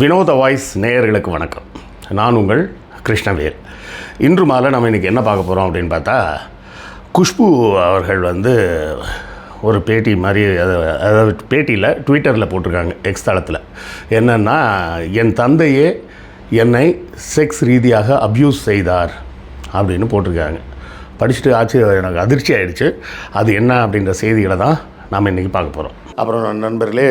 வினோத வாய்ஸ் நேயர்களுக்கு வணக்கம். நான் உங்கள் கிருஷ்ணவேல். இன்று மாலை நம்ம இன்றைக்கி என்ன பார்க்க போகிறோம் அப்படின்னு பார்த்தா குஷ்பு அவர்கள் வந்து ஒரு பேட்டி மாதிரி அதாவது பேட்டியில் ட்விட்டரில் போட்டிருக்காங்க எக்ஸ் தளத்தில். என்னென்னா என் தந்தையே என்னை செக்ஸ் ரீதியாக அப்யூஸ் செய்தார் அப்படின்னு போட்டிருக்காங்க. படிச்சுட்டு ஆச்சு எனக்கு அதிர்ச்சி ஆகிடுச்சு அது என்ன அப்படின்ற செய்திகளை தான் நாம் இன்றைக்கி பார்க்க போகிறோம் அப்புறம் நண்பர்களே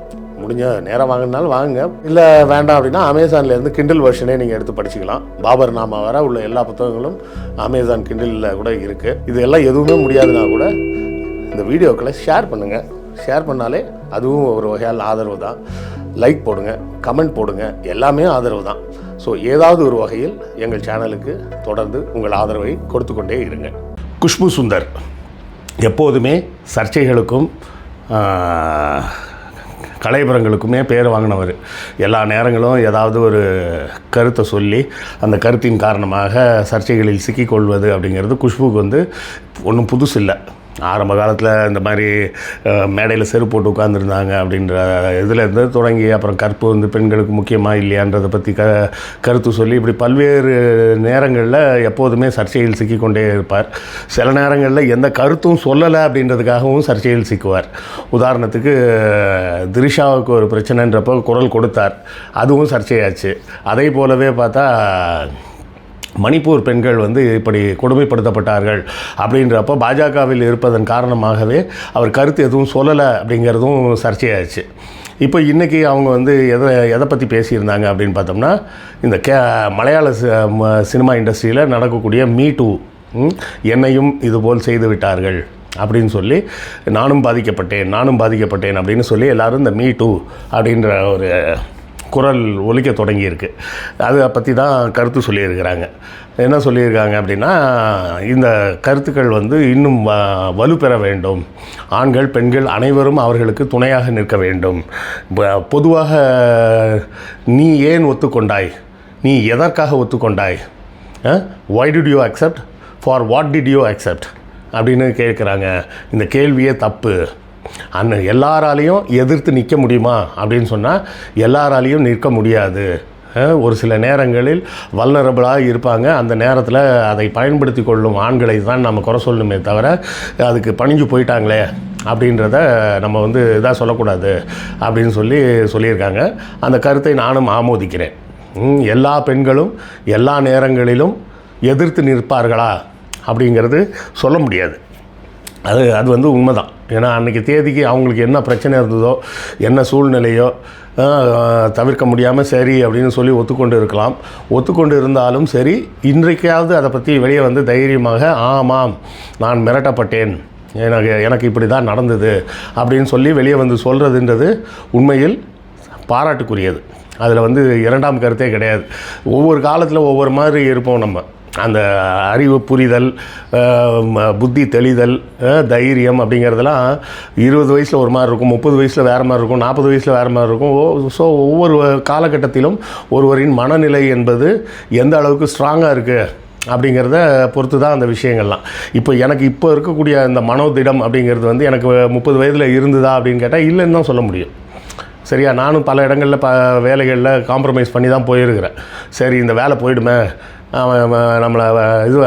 முடிஞ்ச நேரம் வாங்கினாலும் வாங்குங்க. இல்லை வேண்டாம் அப்படின்னா அமேசான்லேருந்து கிண்டில் வெர்ஷனே நீங்கள் எடுத்து படிச்சுக்கலாம். பாபர் நாமா வர உள்ள எல்லா புத்தகங்களும் அமேசான் கிண்டிலில் கூட இருக்குது இது எல்லாம் எதுவுமே முடியாதுன்னா கூட இந்த வீடியோக்களை ஷேர் பண்ணுங்கள் ஷேர் பண்ணாலே அதுவும் ஒரு வகையால் ஆதரவு தான். லைக் போடுங்க கமெண்ட் போடுங்க. எல்லாமே ஆதரவு தான். ஸோ ஏதாவது ஒரு வகையில் எங்கள் சேனலுக்கு தொடர்ந்து உங்கள் ஆதரவை கொடுத்து கொண்டே இருங்க. குஷ்பு சுந்தர் எப்போதுமே சர்ச்சைகளுக்கும் கலைபுரங்களுக்குமே பேர் வாங்கினவர். எல்லா நேரங்களும் ஏதாவது ஒரு கருத்தை சொல்லி அந்த கருத்தின் காரணமாக சர்ச்சைகளில் சிக்கிக்கொள்வது அப்படிங்கிறது குஷ்புக்கு வந்து ஒன்றும் புதுசு இல்லை ஆரம்ப காலத்தில் இந்த மாதிரி மேடையில் செருப்பு போட்டு உட்காந்துருந்தாங்க அப்படின்ற இதுலேருந்து தொடங்கி அப்புறம் கற்பு வந்து பெண்களுக்கு முக்கியமாக இல்லையான்றதை பற்றி க கருத்து சொல்லி இப்படி பல்வேறு நேரங்களில் எப்போதுமே சர்ச்சையில் சிக்கிக்கொண்டே இருப்பார். சில நேரங்களில் எந்த கருத்தும் சொல்லலை அப்படின்றதுக்காகவும் சர்ச்சையில் சிக்குவார். உதாரணத்துக்கு திரிஷாவுக்கு ஒரு பிரச்சனைன்றப்போ குரல் கொடுத்தார். அதுவும் சர்ச்சையாச்சு. அதே போலவே பார்த்தா மணிப்பூர் பெண்கள் வந்து இப்படி கொடுமைப்படுத்தப்பட்டார்கள் அப்படின்றப்போ பாஜகவில் இருப்பதன் காரணமாகவே அவர் கருத்து எதுவும் சொல்லலை அப்படிங்கிறதும் சர்ச்சையாச்சு இப்போ இன்றைக்கி அவங்க வந்து எதை எதை பற்றி பேசியிருந்தாங்க அப்படின்னு பார்த்தோம்னா இந்த கே மலையாள சினிமா இண்டஸ்ட்ரியில் நடக்கக்கூடிய மீ டூ என்னையும் இதுபோல் செய்து விட்டார்கள் அப்படின்னு சொல்லி நானும் பாதிக்கப்பட்டேன் நானும் பாதிக்கப்பட்டேன் அப்படின்னு சொல்லி எல்லோரும் இந்த மீ டூ அப்படின்ற ஒரு குரல் ஒலிக்க தொடங்கியிருக்கு. அதை பற்றி தான் கருத்து சொல்லியிருக்கிறாங்க. என்ன சொல்லியிருக்காங்க அப்படின்னா இந்த கருத்துக்கள் வந்து இன்னும் வ- வலுப்பெற வேண்டும். ஆண்கள் பெண்கள் அனைவரும் அவர்களுக்கு துணையாக நிற்க வேண்டும். பொதுவாக நீ ஏன் ஒத்துக்கொண்டாய்? நீ எதற்காக ஒத்துக்கொண்டாய்? Why did you accept for what did you accept அப்படின்னு கேட்குறாங்க. இந்த கேள்வியே தப்பு. அந்த எல்லாராலையும் எதிர்த்து நிற்க முடியுமா? அப்படின்னு சொன்னால் எல்லாராலையும் நிற்க முடியாது. ஒரு சில நேரங்களில் வல்லரபிளாக இருப்பாங்க. அந்த நேரத்தில் அதை பயன்படுத்தி கொள்ளும் ஆண்களை தான் நம்ம குறை சொல்லணுமே தவிர அதுக்கு பணிஞ்சு போயிட்டாங்களே அப்படின்றத நம்ம வந்து இதாக சொல்லக்கூடாது அப்படின்னு சொல்லி சொல்லியிருக்காங்க. அந்த கருத்தை நானும் ஆமோதிக்கிறேன். எல்லா பெண்களும் எல்லா நேரங்களிலும் எதிர்த்து நிற்பார்களா அப்படிங்கிறது சொல்ல முடியாது. அது அது வந்து உண்மை தான் ஏன்னா அன்றைக்கி தேதிக்கு அவங்களுக்கு என்ன பிரச்சனை இருந்ததோ என்ன சூழ்நிலையோ தவிர்க்க முடியாமல் சரி அப்படின்னு சொல்லி ஒத்துக்கொண்டு இருக்கலாம். ஒத்துக்கொண்டு இருந்தாலும் சரி இன்றைக்காவது அதை பற்றி வெளியே வந்து தைரியமாக ஆமாம் நான் மிரட்டப்பட்டேன். எனக்கு எனக்கு இப்படி தான் நடந்தது அப்படின்னு சொல்லி வெளியே வந்து சொல்கிறதுன்றது உண்மையில் பாராட்டுக்குரியது. அதில் வந்து இரண்டாம் கருத்தே கிடையாது. ஒவ்வொரு காலத்தில் ஒவ்வொரு மாதிரி இருப்போம் நம்ம. அந்த அறிவு புரிதல் ம- புத்தி தெளிதல் தைரியம் அப்படிங்கிறதெல்லாம் இருபது வயசில் ஒரு மாதிரி இருக்கும் முப்பது வயசில் வேறு மாதிரி இருக்கும் நாற்பது வயசில் வேறு மாதிரி இருக்கும். ஓ ஸோ ஒவ்வொரு காலகட்டத்திலும் ஒருவரின் மனநிலை என்பது எந்த அளவுக்கு ஸ்ட்ராங்காக இருக்குது அப்படிங்கிறத பொறுத்து தான் அந்த விஷயங்கள்லாம். இப்போ எனக்கு இப்போ இருக்கக்கூடிய இந்த மனோதிடம் அப்படிங்கிறது வந்து எனக்கு முப்பது வயதில் இருந்ததா அப்படின்னு கேட்டால் இல்லைன்னு தான் சொல்ல முடியும். சரியா? நானும் பல இடங்களில் ப வேலைகளில் காம்ப்ரமைஸ் பண்ணி தான் போயிருக்கிறேன். சரி இந்த வேலை போயிடுமே. அவன் நம்மளை இது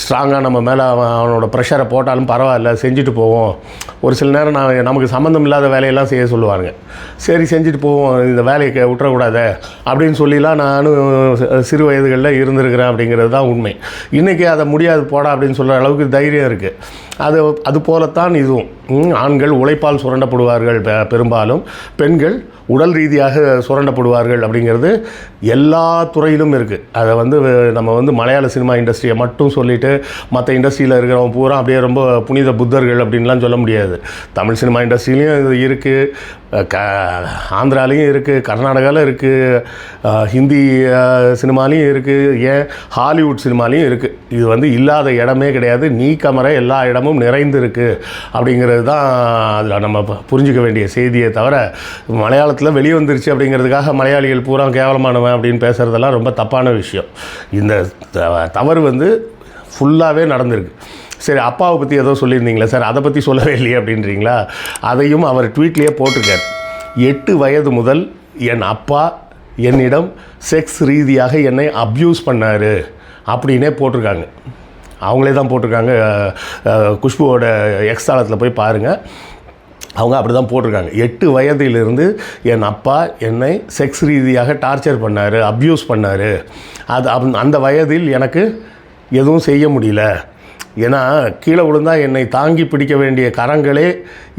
ஸ்ட்ராங்காக நம்ம மேலே அவன் அவனோட ப்ரெஷரை போட்டாலும் பரவாயில்ல செஞ்சுட்டு போவோம். ஒரு சில நேரம் நான் நமக்கு சம்மந்தம் இல்லாத வேலையெல்லாம் செய்ய சொல்லுவாங்க சரி செஞ்சுட்டு போவோம் இந்த வேலையை கே- அப்படின்னு சொல்லிலாம் நானும் சிறு வயதுகளில் இருந்திருக்கிறேன் அப்படிங்கிறது தான் உண்மை. இன்றைக்கி அதை முடியாது போடா அப்படின்னு சொல்கிற அளவுக்கு தைரியம் இருக்குது அது அது போலத்தான் இதுவும். ஆண்கள் உழைப்பால் சுரண்டப்படுவார்கள் பெ- பெரும்பாலும். பெண்கள் உடல் ரீதியாக சுரண்டப்படுவார்கள் அப்படிங்கிறது எல்லா துறையிலும் இருக்குது அதை வந்து நம்ம வந்து மலையாள சினிமா இண்டஸ்ட்ரியை மட்டும் சொல்லிட்டு மற்ற இண்டஸ்ட்ரியில் இருக்கிறவங்க பூரா அப்படியே ரொம்ப புனித புத்தர்கள் அப்படின்லாம் சொல்ல முடியாது. தமிழ் சினிமா இண்டஸ்ட்ரியிலையும் இது இருக்குது க ஆந்திராலையும் இருக்குது கர்நாடகாவில் இருக்குது ஹிந்தி சினிமாலேயும் சினிமாலையும் இருக்குது ஏன் ஹாலிவுட் சினிமாலையும் இருக்குது இது வந்து இல்லாத இடமே கிடையாது நீ கமர எல்லா இடமும் நிறைந்திருக்கு அப்படிங்கிறது தான் அதில் நம்ம புரிஞ்சுக்க வேண்டிய செய்தியை தவிர மலையாளத்தில் வெளியே வந்துருச்சு அப்படிங்கிறதுக்காக மலையாளிகள் பூரா கேவலமானவன் அப்படின்னு பேசுகிறதெல்லாம் ரொம்ப தப்பான விஷயம். இந்த த- தவறு வந்து ஃபுல்லாகவே நடந்திருக்கு. சரி அப்பாவை பற்றி ஏதோ சொல்லியிருந்தீங்களா சார் அதை பற்றி சொல்லவே இல்லையே அப்படின்றீங்களா? அதையும் அவர் ட்வீட்லேயே போட்டிருக்கார். எட்டு வயது முதல் என் அப்பா என்னிடம் செக்ஸ் ரீதியாக என்னை அப்யூஸ் பண்ணார் அப்படின்னே போட்டிருக்காங்க. அவங்களே தான் போட்டிருக்காங்க குஷ்புவோட எக்ஸ்தாளத்தில் போய் பாருங்கள் அவங்க அப்படி தான் போட்டிருக்காங்க. எட்டு வயதிலிருந்து என் அப்பா என்னை செக்ஸ் ரீதியாக டார்ச்சர் பண்ணார் அப்யூஸ் பண்ணார். அது அந்த- அந்த வயதில் எனக்கு எதுவும் செய்ய முடியல. ஏன்னா கீழே விழுந்தா என்னை தாங்கி பிடிக்க வேண்டிய கரங்களே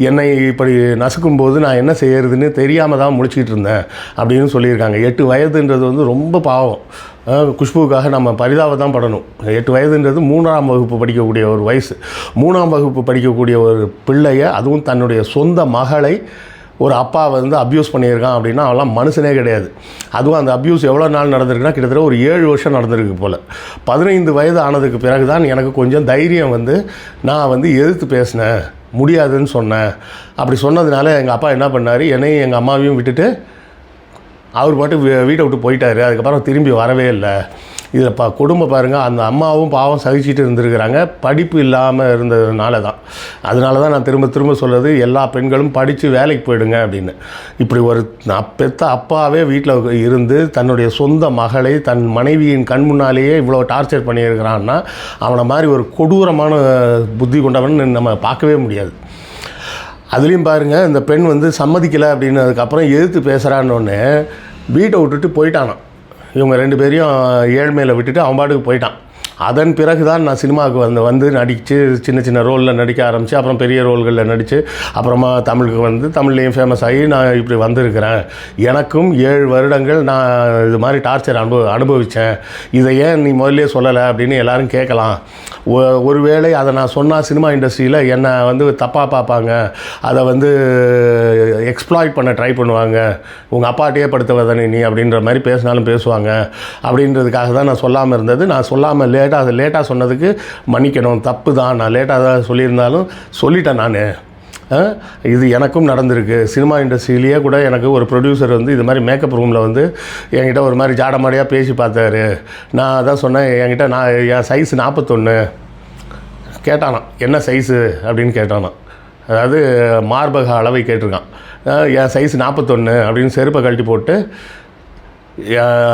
என்னை இப்படி நசுக்கும்போது நான் என்ன செய்யறதுன்னு தெரியாமல் தான் முழிச்சிக்கிட்டு இருந்தேன் அப்படின்னு சொல்லியிருக்காங்க. எட்டு வயதுன்றது வந்து ரொம்ப பாவம். குஷ்புவுக்காக நம்ம பரிதாபம் தான் படணும். எட்டு வயதுன்றது மூணாம் வகுப்பு படிக்கக்கூடிய ஒரு வயசு. மூணாம் வகுப்பு படிக்கக்கூடிய ஒரு பிள்ளைய அதுவும் தன்னுடைய சொந்த மகளை ஒரு அப்பா வந்து அப்யூஸ் பண்ணியிருக்கான் அப்படின்னா அவெல்லாம் மனுஷனே கிடையாது. அதுவும் அந்த அப்யூஸ் எவ்வளோ நாள் நடந்திருக்குன்னா கிட்டத்தட்ட ஒரு ஏழு வருஷம் நடந்திருக்கு போல். பதினைந்து வயது ஆனதுக்கு பிறகு தான் எனக்கு கொஞ்சம் தைரியம் வந்து நான் வந்து எதிர்த்து பேசினேன் முடியாதுன்னு சொன்னேன். அப்படி சொன்னதுனால எங்கள் அப்பா என்ன பண்ணார் என்னையும் எங்கள் அம்மாவையும் விட்டுட்டு அவர் பாட்டு வீட்டை விட்டு போயிட்டார். அதுக்கப்புறம் திரும்பி வரவே இல்லை. இதில் பா குடும்பம் பாருங்கள் அந்த அம்மாவும் பாவம் சகிச்சிட்டு இருந்திருக்கிறாங்க. படிப்பு இல்லாமல் இருந்ததுனால தான் அதனால தான் நான் திரும்ப திரும்ப சொல்கிறது எல்லா பெண்களும் படித்து வேலைக்கு போயிடுங்க அப்படின்னு. இப்படி ஒரு நான் பெத்த அப்பாவே வீட்டில் இருந்து தன்னுடைய சொந்த மகளை தன் மனைவியின் கண் முன்னாலேயே இவ்வளோ டார்ச்சர் பண்ணியிருக்கிறான்னா அவனை மாதிரி ஒரு கொடூரமான புத்தி கொண்டவன் நம்ம பார்க்கவே முடியாது. அதுலேயும் பாருங்கள் இந்த பெண் வந்து சம்மதிக்கலை அப்படின்னு அதுக்கப்புறம் எதிர்த்து பேசுகிறான்னொன்னே வீட்டை விட்டுட்டு போயிட்டானான் இவங்க ரெண்டு பேரையும் ஏழ்மையில் விட்டுட்டு அவன் பாட்டுக்கு போயிட்டான். அதன் பிறகு தான் நான் சினிமாவுக்கு வந்து வந்து நடித்து சின்ன சின்ன ரோலில் நடிக்க ஆரம்பித்து அப்புறம் பெரிய ரோல்களில் நடித்து அப்புறமா தமிழுக்கு வந்து தமிழ்லேயும் ஃபேமஸ் ஆகி நான் இப்படி வந்திருக்கிறேன். எனக்கும் ஏழு வருடங்கள் நான் இது மாதிரி டார்ச்சர் அனுபவ அனுபவித்தேன் இதை ஏன் நீ முதல்லே சொல்லலை அப்படின்னு எல்லோரும் கேட்கலாம். ஒ- ஒருவேளை அதை நான் சொன்னால் சினிமா இண்டஸ்ட்ரியில் என்னை வந்து தப்பாக பார்ப்பாங்க. அதை வந்து எக்ஸ்ப்ளாய்ட் பண்ண ட்ரை பண்ணுவாங்க. உங்கள் அப்பாட்டையே படுத்த நீ அப்படின்ற மாதிரி பேசினாலும் பேசுவாங்க. அப்படின்றதுக்காக தான் நான் சொல்லாமல் இருந்தது. நான் சொல்லாமல் லேட்டாக அது லேட்டாக சொன்னதுக்கு மன்னிக்கணும். தப்பு தான் நான் லேட்டாக தான் சொல்லியிருந்தாலும் சொல்லிட்டேன் நான். இது எனக்கும் நடந்திருக்கு. சினிமா இண்டஸ்ட்ரியிலேயே கூட எனக்கு ஒரு ப்ரொடியூசர் வந்து இது மாதிரி மேக்கப் ரூமில் வந்து என்கிட்ட ஒரு மாதிரி ஜாடமாடியாக பேசி பார்த்தாரு. நான் அதான் சொன்னேன் என்கிட்ட நான் என் சைஸ் நாற்பத்தொன்று கேட்டானாம் என்ன சைஸு அப்படின்னு கேட்டானாம். அதாவது மார்பக அளவை கேட்டிருக்கான். என் சைஸ் நாற்பத்தொன்று அப்படின்னு செருப்பை கழட்டி போட்டு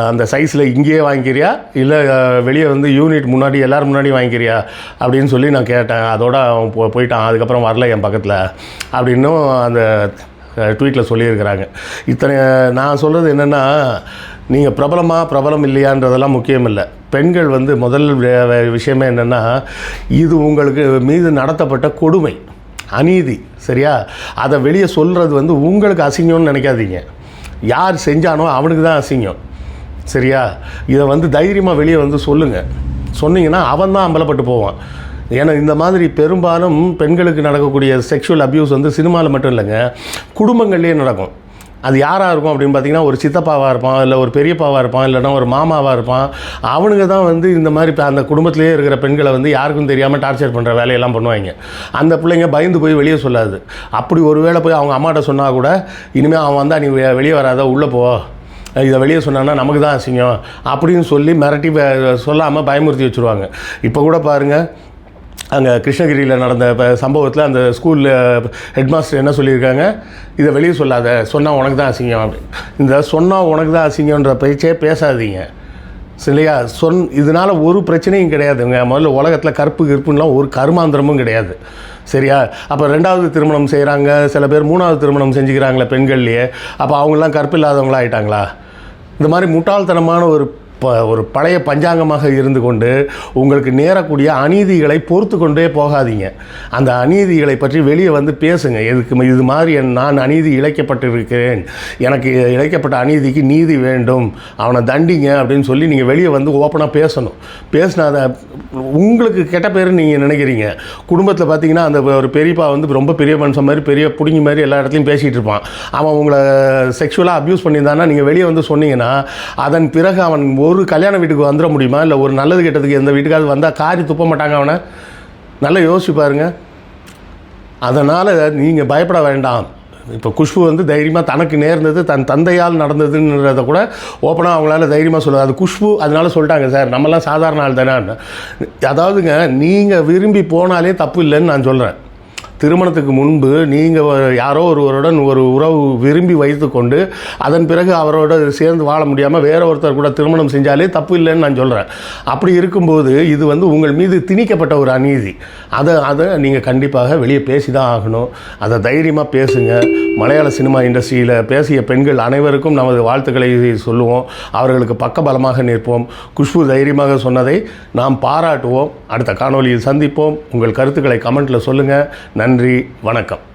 அந்த சைஸில் இங்கேயே வாங்கிக்கிறியா? இல்லை வெளியே வந்து யூனிட் முன்னாடி எல்லோரும் முன்னாடி வாங்கிக்கிறியா? அப்படின்னு சொல்லி நான் கேட்டேன். அதோட அவன் போ போயிட்டான். அதுக்கப்புறம் வரல என் பக்கத்தில். அப்படின்னும் அந்த ட்வீட்டில் சொல்லியிருக்கிறாங்க. இத்தனை நான் சொல்கிறது என்னென்னா நீங்கள் பிரபலமாக பிரபலம் இல்லையான்றதெல்லாம் முக்கியம் இல்லை. பெண்கள் வந்து முதல் வே- விஷயமே என்னென்னா இது உங்களுக்கு மீது நடத்தப்பட்ட கொடுமை அநீதி சரியா? அதை வெளியே சொல்கிறது வந்து உங்களுக்கு அசிங்கம்னு நினைக்காதீங்க. யார் செஞ்சானோ அவனுக்கு தான் அசிங்கம். சரியா? இதை வந்து தைரியமாக வெளியே வந்து சொல்லுங்கள் சொன்னீங்கன்னா அவன் தான் அம்பலப்பட்டு போவான். ஏன்னா இந்த மாதிரி பெரும்பாலும் பெண்களுக்கு நடக்கக்கூடிய செக்ஷுவல் அப்யூஸ் வந்து சினிமாவில் மட்டும் இல்லைங்க குடும்பங்கள்லேயே நடக்கும். அது யாராக இருக்கும் அப்படின்னு பார்த்தீங்கன்னா ஒரு சித்தப்பாவாக இருப்பான் இல்லை ஒரு பெரியப்பாவாக இருப்பான் இல்லைன்னா ஒரு மாமாவாக இருப்பான். அவனுங்க தான் வந்து இந்த மாதிரி இப்போ அந்த குடும்பத்திலேயே இருக்கிற பெண்களை வந்து யாருக்கும் தெரியாமல் டார்ச்சர் பண்ணுற வேலையெல்லாம் பண்ணுவாங்க. அந்த பிள்ளைங்க பயந்து போய் வெளியே சொல்லாது. அப்படி ஒரு வேளை போய் அவங்க அம்மாட்ட சொன்னால் கூட இனிமேல் அவன் வந்தால் நீ வெளியே வராத உள்ளே போ. இதை வெளியே சொன்னான்னா நமக்கு தான் அசிங்கம் அப்படின்னு சொல்லி மிரட்டி சொல்லாமல் பயமுறுத்தி வச்சுருவாங்க. இப்போ கூட பாருங்கள் அங்கே கிருஷ்ணகிரியில் நடந்த இப்போ சம்பவத்தில் அந்த ஸ்கூலில் ஹெட்மாஸ்டர் என்ன சொல்லியிருக்காங்க? இதை வெளியே சொல்லாத சொன்னால் உனக்கு தான் அசிங்கம் அப்படின்னு இந்த சொன்னால் உனக்கு தான் அசிங்கன்ற பேச்சே பேசாதீங்க. சரியா? சொன் இதனால் ஒரு பிரச்சனையும் கிடையாதுங்க. முதல்ல உலகத்தில் கருப்பு கருப்புலாம் ஒரு கருமாந்திரமும் கிடையாது. சரியா? அப்போ ரெண்டாவது திருமணம் செய்கிறாங்க சில பேர் மூணாவது திருமணம் செஞ்சுக்கிறாங்களே பெண்கள்லையே. அப்போ அவங்களாம் கருப்பு ஆயிட்டாங்களா இந்த மாதிரி முட்டாள்தனமான ஒரு ப ஒரு பழைய பஞ்சாங்கமாக இருந்து கொண்டு உங்களுக்கு நேரக்கூடிய அநீதிகளை பொறுத்து கொண்டே போகாதீங்க. அந்த அநீதிகளை பற்றி வெளியே வந்து பேசுங்க. எதுக்கு இது மாதிரி நான் அநீதி இழைக்கப்பட்டிருக்கிறேன். எனக்கு இழைக்கப்பட்ட அநீதிக்கு நீதி வேண்டும். அவனை தண்டிங்க அப்படின்னு சொல்லி நீங்கள் வெளியே வந்து ஓப்பனாக பேசணும். பேசினாத உங்களுக்கு கெட்ட பேர் நீங்கள் நினைக்கிறீங்க. குடும்பத்தில் பார்த்தீங்கன்னா அந்த ஒரு பெரியப்பா வந்து ரொம்ப பெரிய மனுஷன் மாதிரி பெரிய பிடிங்கி மாதிரி எல்லா இடத்துலையும் பேசிகிட்டு இருப்பான். அவன் உங்களை செக்ஷுவலாக அப்யூஸ் பண்ணியிருந்தான்னா நீங்கள் வெளியே வந்து சொன்னீங்கன்னா அதன் பிறகு அவன் ஒரு கல்யாண வீட்டுக்கு வந்துட முடியுமா? இல்லை ஒரு நல்லது கெட்டதுக்கு எந்த வீட்டுக்காவது வந்தால் காரி துப்ப மாட்டாங்க அவனை? நல்லா யோசிச்சு பாருங்க. அதனால் நீங்கள் பயப்பட வேண்டாம். இப்போ குஷ்பு வந்து தைரியமாக தனக்கு நேர்ந்தது தன் தந்தையால் நடந்ததுன்றத கூட ஓப்பனாக அவங்களால தைரியமாக சொல்லுவாங்க அது குஷ்பு அதனால சொல்லிட்டாங்க சார். நம்மலாம் சாதாரண ஆள் தானே அதாவதுங்க நீங்கள் விரும்பி போனாலே தப்பு இல்லைன்னு நான் சொல்கிறேன் திருமணத்துக்கு முன்பு நீங்கள் யாரோ ஒருவருடன் ஒரு உறவு விரும்பி வைத்துக்கொண்டு அதன் பிறகு அவரோட சேர்ந்து வாழ முடியாமல் வேற ஒருத்தர் கூட திருமணம் செஞ்சாலே தப்பு இல்லைன்னு நான் சொல்கிறேன் அப்படி இருக்கும்போது இது வந்து உங்கள் மீது திணிக்கப்பட்ட ஒரு அநீதி. அதை அதை நீங்கள் கண்டிப்பாக வெளியே பேசி தான் ஆகணும். அதை தைரியமாக பேசுங்க. மலையாள சினிமா இண்டஸ்ட்ரியில் பேசிய பெண்கள் அனைவருக்கும் நமது வாழ்த்துக்களை சொல்லுவோம். அவர்களுக்கு பக்கபலமாக நிற்போம். குஷ்பு தைரியமாக சொன்னதை நாம் பாராட்டுவோம். அடுத்த காணொளியில் சந்திப்போம். உங்கள் கருத்துக்களை கமெண்ட்டில் சொல்லுங்கள் நன்றி வணக்கம்.